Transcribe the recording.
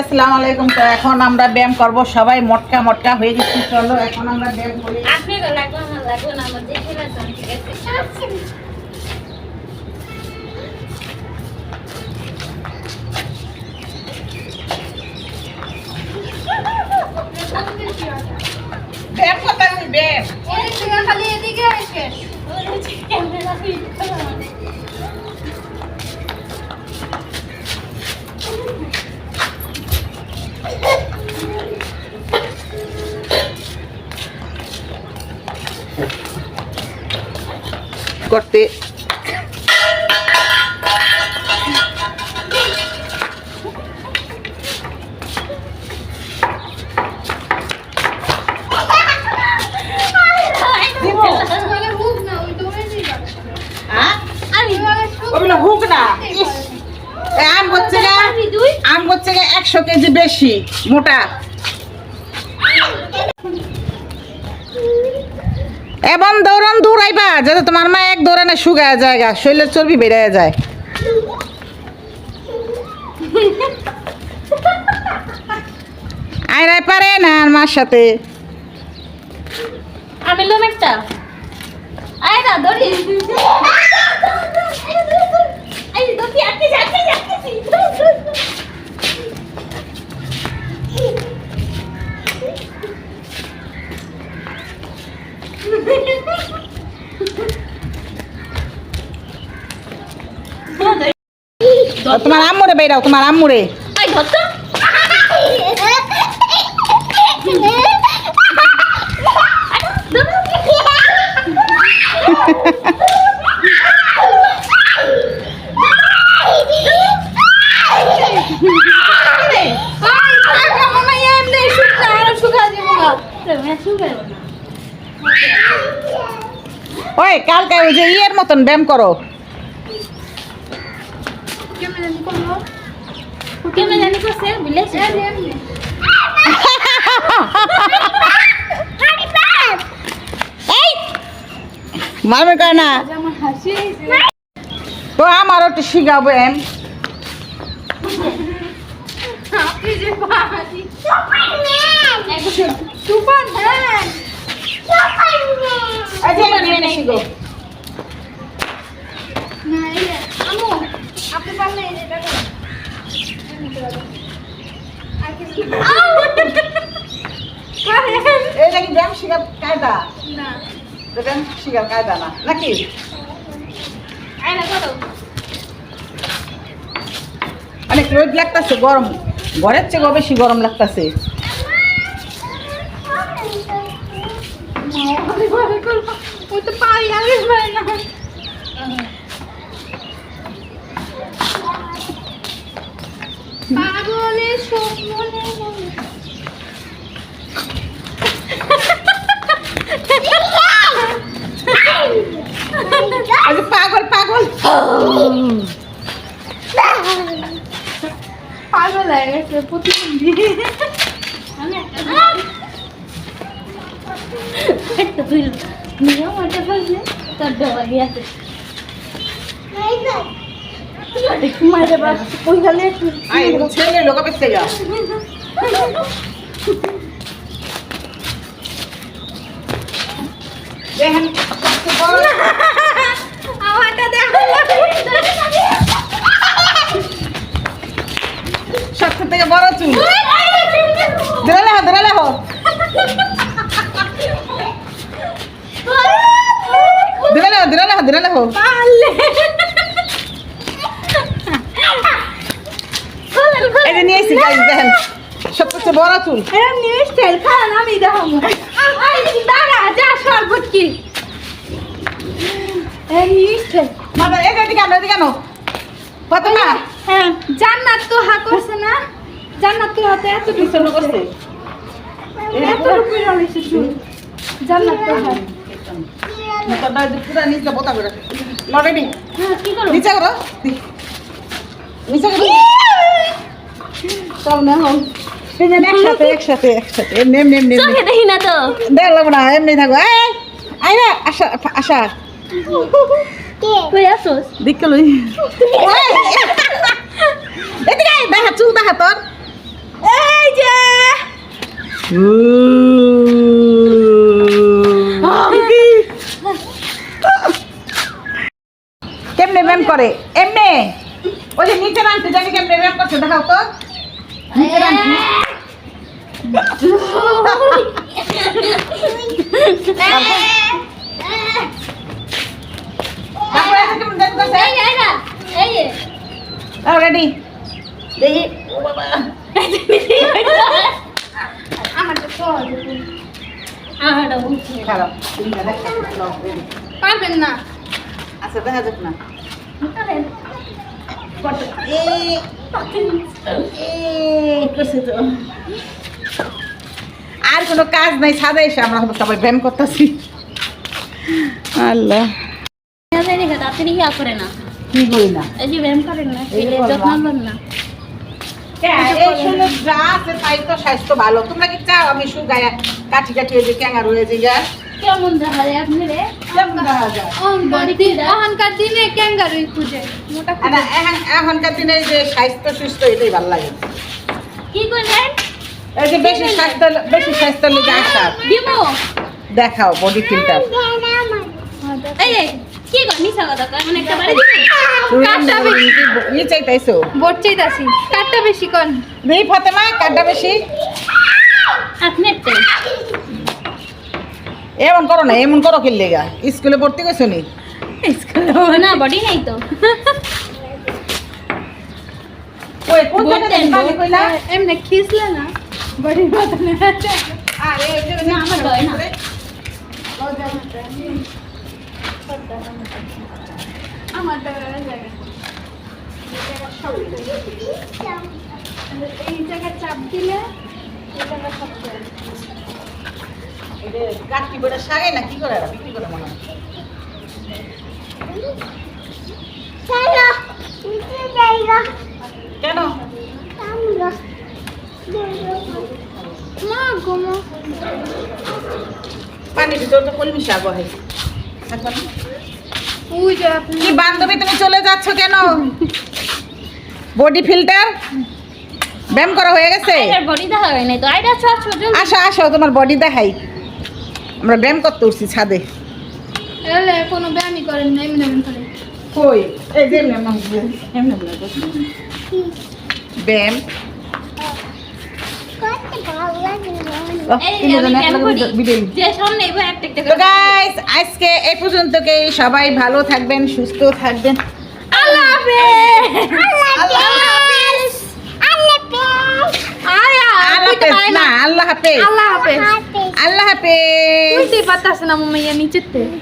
আসসালামু আলাইকুম। তো এখন আমরা ব্যায়াম করব। সবাই মটকা মটকা হয়ে গেছি চলো এখন আমরা ব্যায়াম করি। আপনি তো লাগল না লাগল না আমার দেখে রাখুন ঠিক আছে। ব্যায়াম করতে আমি ব্যায়াম। খালি এদিকে আসে করতে। আম হচ্ছে একশো কেজি বেশি মোটা। এবং দৌড়ান দৌড়াইবা যাতে তোমার মা এক দৌড়ানে শুকায় যায়, গা শরীরের চর্বি বেড়ে যায়। আয়রাই পারে না আর মার সাথে। আমি লোম একটা। আটকে যা, আটকে তোমার আম্মুরে বেরাও তোমার আম্মুরে। ওই কালকে ওই যে ইয়ের মতন ব্যায়াম করো। কেমন জানি করছে বুঝলেছে মারবে কয় না তো আমারও একটু শিখাবো এম তুফান হ্যাঁ শিখো না এই যে, আম্মু আপনি পারলে এটা। আর কি ব্যায়াম শিখার কায়দা? না। ব্যায়াম কায়দা না নাকি? না অনেক রোদ লাগতেছে গরম। ঘরের চেয়ে বেশি গরম লাগতেছে। ওই তো পাই আগে পাই আরে পাগল পাগল পাগল হয়ে গেছে প্রতিবন্ধী আমি একটা তুই নিয়ম ওটা বললে তোর দেওয়া গিয়েছে মারে বাপ ওই গেলে একটু আই ছেলে লোক পেতে যা দেখেন আমারটা দেখো সবচেয়ে থেকে বড় চুল। ধরে লেখো ধরে লেখো ধরে লেখো ধরে লেখো ধরে লেখো পারলে এই যে নিয়ে এসেছি গাইজ দেখেন সবচেয়ে বড় চুল এমনি স্টাইল খান আমি আই দাঁড়া যা শরবত কি এমনি স্টাইল। মাথা এদিকে আমরা এদিকে আনো। ফাতেমা। হ্যাঁ জান্নাত তো হা করছে না। জান্নাত তো হাতে এত পিছনে করছে। এত রূপের হয়েছে চুল জান্নাত তো হা নিচে করে হ্যাঁ করো? নিচে করো। নিচে করো। সব না হোক Uh. তিনটা দেখা নাও, ready? পারবেন না আচ্ছা দেখা যাক না এই করছে তো আর কোনো কাজ নাই সাদা এসে আমরা সবাই ব্যায়াম করতেছি। আল্লাহ। ইয়া করে না। কি করি না? এই যে ব্যায়াম করেন না যত্ন না। কেমন দেখা যায় আপনি রে? এখনকার দিনে ক্যাঙ্গারুই খুঁজে। মোটা এখনকার দিনে যে স্বাস্থ্য সুস্থ এটাই ভালো লাগে। কি করলেন? এই যে বেশি স্বাস্থ্য বেশি স্বাস্থ্য লেগে আসা। দিমো দেখাও বডি ফিল্টার এই কি কথা মানে একটা বাড়ি বেশি। ই চাইতেছো বোট চাইতাছি কাঠটা বেশি কন। নেই ফাতেমা কাড্ডা বেশি। আপনি একটা। এমন করো না এমন করো কি লেগা স্কুলে ভর্তি করছ নি? না বডি নেই তো। ওই কোন জায়গায় পানি কইলা? এমনি খিসলে না। বডির বদলে আরে না, আমার দয় না। আমার জায়গা এই জায়গায় চাপ দিলে এই জায়গা সব করে। এটা কাঠি বড় সাগে না কি করে বিক্রি করে মনে কেন? পানির ভিতর তো কলমি শাক হয়। কি বান্ধবী তুমি চলে যাচ্ছ কেন? Body filter? ব্যায়াম করা হয়ে গেছে? আসো আসো তোমার বডি দেখাই। আমরা ব্যায়াম করতে উঠছি ছাদে। কোনো ব্যায়ামই করেন না এমনি এমনি করে। কই? এই যে। ব্যায়াম। আজকে এই পর্যন্তকেই। সবাই ভালো থাকবেন সুস্থ থাকবেন। আল্লাহ হাফেজ। আল্লাহ হাফেজ। আল্লাহ হাফেজ। আল্লাহ হাফেজ। পারতাছ না মাম্মা নিচেতে